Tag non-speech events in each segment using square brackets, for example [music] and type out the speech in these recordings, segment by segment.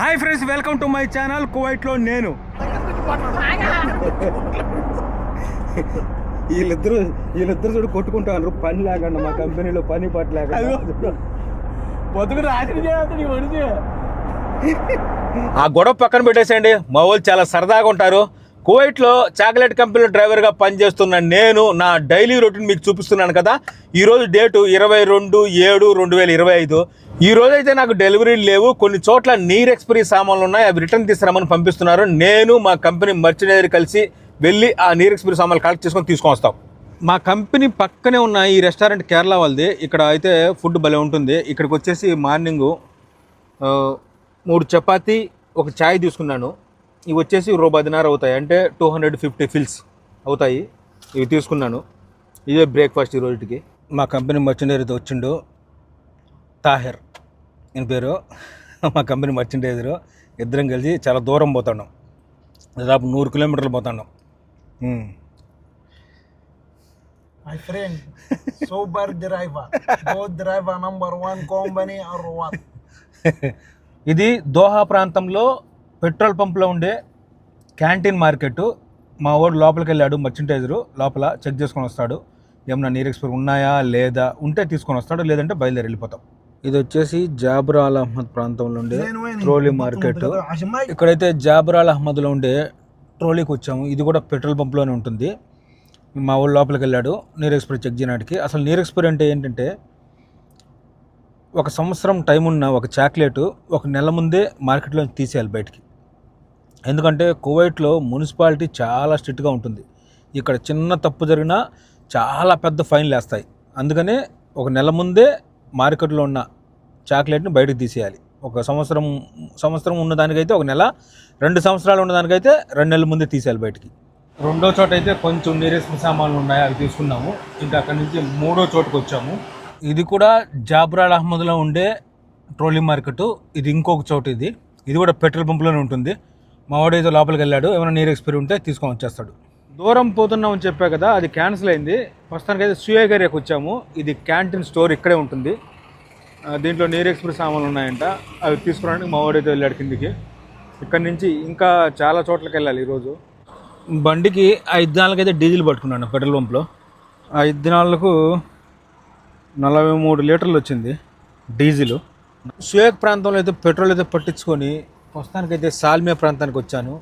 Hi friends welcome to my channel కువైట్లో నేను. వీళ్ళిద్దరు వీళ్ళిద్దరు చూడు కొట్టుకుంటారు పని లేకుండా మా కంపెనీలో పని పట్ల లేకుండా. పొద్దుకు రాత్రి ఆ గొడవ పక్కన పెట్టేసేయండి. మా వాళ్ళు చాలా సరదాగా ఉంటారు. కువైట్లో చాక్లెట్ కంపెనీలో డ్రైవర్గా పనిచేస్తున్న నేను నా డైలీ రొటీన్ మీకు చూపిస్తున్నాను కదా. ఈరోజు డేటు ఇరవై రెండు ఏడు రెండు వేల ఇరవై ఐదు. ఈ రోజు అయితే నాకు డెలివరీలు లేవు. కొన్ని చోట్ల నీర్ ఎక్స్పైరీ సామాన్లు ఉన్నాయి. అవి రిటర్న్ తీసుకురామని పంపిస్తున్నారు. నేను మా కంపెనీ మర్చినైజర్ కలిసి వెళ్ళి ఆ నీర్ ఎక్స్పైరీ సామాన్లు కలెక్ట్ చేసుకొని తీసుకొని వస్తాం. మా కంపెనీ పక్కనే ఉన్న ఈ రెస్టారెంట్ కేరళ వాళ్ళది. ఇక్కడ అయితే ఫుడ్ భలే ఉంటుంది. ఇక్కడికి వచ్చేసి మార్నింగు మూడు చపాతీ ఒక చాయ్ తీసుకున్నాను. ఇవి వచ్చేసి రూపాయి దినార్ అవుతాయి. అంటే టూ హండ్రెడ్ ఫిఫ్టీ ఫిల్స్ అవుతాయి. ఇవి తీసుకున్నాను. ఇదే బ్రేక్ఫాస్ట్ ఈ రోజుకి మా కంపెనీ మర్చెండైజర్ వచ్చిండు. తాహిర్. ఈయన పేరు మా కంపెనీ మర్చెండైజరు ఇద్దరం కలిసి చాలా దూరం పోతున్నాం దాదాపు నూరు కిలోమీటర్లు ఉమ్. My friend, sober driver, good driver number one company or what? [laughs] ఇది దోహా ప్రాంతంలో పెట్రోల్ పంప్లో ఉండే క్యాంటీన్ మార్కెట్. మా వాడు లోపలికి వెళ్ళాడు మర్చెంటైజరు లోపల చెక్ చేసుకొని వస్తాడు. ఏమన్నా నీరు ఎక్స్పైర్ ఉన్నాయా లేదా? ఉంటే తీసుకొని వస్తాడు లేదంటే బయలుదేరి వెళ్ళిపోతాం. ఇది వచ్చేసి జాబరాల్ అహ్మద్ ప్రాంతంలో ఉండే ట్రోలీ మార్కెట్. ఇక్కడైతే జాబరాల్ అహ్మద్లో ఉండే ట్రోలీకి వచ్చాము. ఇది కూడా పెట్రోల్ పంప్లోనే ఉంటుంది. మా ఊళ్ళో లోపలికి వెళ్ళాడు. నీరు ఎక్స్పైర్ చెక్ చేయడానికి. అసలు నీరు ఎక్స్పైర్ అంటే ఏంటంటే ఒక సంవత్సరం టైం ఉన్న ఒక చాక్లెట్ ఒక నెల ముందే మార్కెట్లో తీసేయాలి బయటికి. ఎందుకంటే కువైట్లో మున్సిపాలిటీ చాలా స్ట్రిక్ట్గా ఉంటుంది. ఇక్కడ చిన్న తప్పు జరిగినా చాలా పెద్ద ఫైన్లు వేస్తాయి. అందుకనే ఒక నెల ముందే మార్కెట్లో ఉన్న చాక్లెట్ని బయటకు తీసేయాలి. ఒక సంవత్సరం సంవత్సరం ఉన్నదానికైతే ఒక నెల రెండు సంవత్సరాలు ఉన్నదానికైతే రెండు నెలల ముందే తీసేయాలి బయటికి. రెండో చోట అయితే కొంచెం నీరెస్ట్ సామాన్లు ఉన్నాయి అవి తీసుకున్నాము. ఇంకా అక్కడి నుంచి మూడో చోటుకు వచ్చాము. ఇది కూడా జాబ్రాల్ అహ్మద్లో ఉండే ట్రోలీ మార్కెట్. ఇది ఇంకొక చోటు ఇది. ఇది కూడా పెట్రోల్ పంపులోనే ఉంటుంది. మా వాడు ఏదో లోపలికి వెళ్ళాడు. ఏమైనా నీరు ఎక్స్పైరీ ఉంటే తీసుకొని వచ్చేస్తాడు. దూరం పోతున్నామని చెప్పా కదా అది క్యాన్సిల్ అయింది. ప్రస్తుతానికి అయితే సుయేగ్ ఏరియాకి వచ్చాము. ఇది క్యాంటీన్ స్టోర్ ఇక్కడే ఉంటుంది. దీంట్లో నీరు ఎక్స్ప్రెస్ సామాన్లు ఉన్నాయంట. అవి తీసుకురావడానికి మా వాడైతే వెళ్ళాడు కిందికి. ఇక్కడి నుంచి ఇంకా చాలా చోట్లకి వెళ్ళాలి ఈరోజు. బండికి ఐదు దినాలకైతే డీజిల్ పట్టుకున్నాను పెట్రోల్ పంప్లో. ఐదు దినాలకు నలభై మూడు లీటర్లు వచ్చింది డీజిల్. సుయేక్ ప్రాంతంలో అయితే పెట్రోల్ అయితే పట్టించుకొని ప్రస్తుతానికైతే సాల్మియా ప్రాంతానికి వచ్చాను.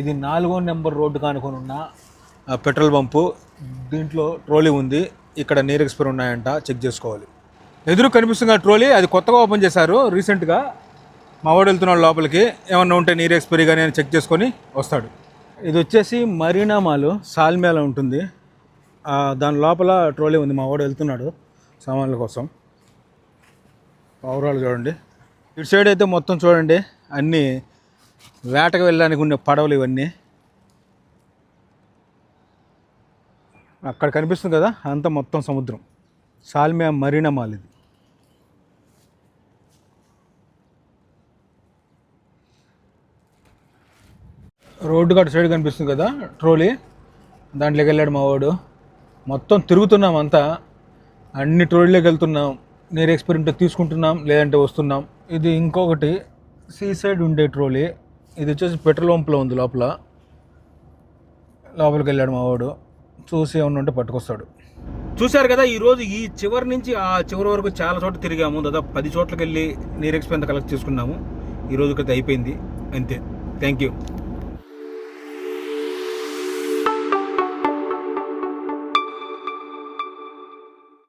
ఇది నాలుగో నెంబర్ రోడ్డు కానుకొని ఉన్న పెట్రోల్ పంపు దీంట్లో ట్రోలీ ఉంది. ఇక్కడ నీరు ఎక్స్పైర్ ఉన్నాయంట. చెక్ చేసుకోవాలి. ఎదురు కనిపిస్తుంది ట్రోలీ అది కొత్తగా ఓపెన్ చేశారు రీసెంట్గా. మా వాడు వెళ్తున్నాడు లోపలికి. ఏమన్నా ఉంటే నీరు ఎక్స్పైరీ కానీ అని చెక్ చేసుకొని వస్తాడు. ఇది వచ్చేసి మరీనా మాల్ సాల్మేలా ఉంటుంది. దాని లోపల ట్రోలీ ఉంది. మా వాడు వెళ్తున్నాడు సామాన్ల కోసం. ఓవరాల్ చూడండి. ఇటు సైడ్ అయితే మొత్తం చూడండి. అన్నీ వేటకు వెళ్ళడానికి ఉండే పడవలు ఇవన్నీ. అక్కడ కనిపిస్తుంది కదా అంతా మొత్తం సముద్రం. సాల్మియా మరీనా మాల్ ఇది. రోడ్డు కట్ట సైడ్ కనిపిస్తుంది కదా ట్రోలీ. దాంట్లోకి వెళ్ళాడు మా వాడు. మొత్తం తిరుగుతున్నాం అంతా. అన్ని ట్రోలీలోకి వెళ్తున్నాం. నేర్ ఎక్స్పెరిమెంట్ తీసుకుంటున్నాం లేదంటే వస్తున్నాం. ఇది ఇంకొకటి సీ సైడ్ ఉండే ట్రోలీ. ఇది వచ్చేసి పెట్రోల్ పంప్లో ఉంది లోపల. లోపలికి వెళ్ళాడు మా వాడు. చూసి ఏమన్నా ఉంటే పట్టుకొస్తాడు. చూశారు కదా ఈరోజు ఈ చివరి నుంచి ఆ చివరి వరకు చాలా చోట్ల తిరిగాము. దాదాపు పది చోట్లకి వెళ్ళి నీరు కలెక్ట్ చేసుకున్నాము. ఈరోజు రోజుకైతే అయిపోయింది. అంతే. Thank you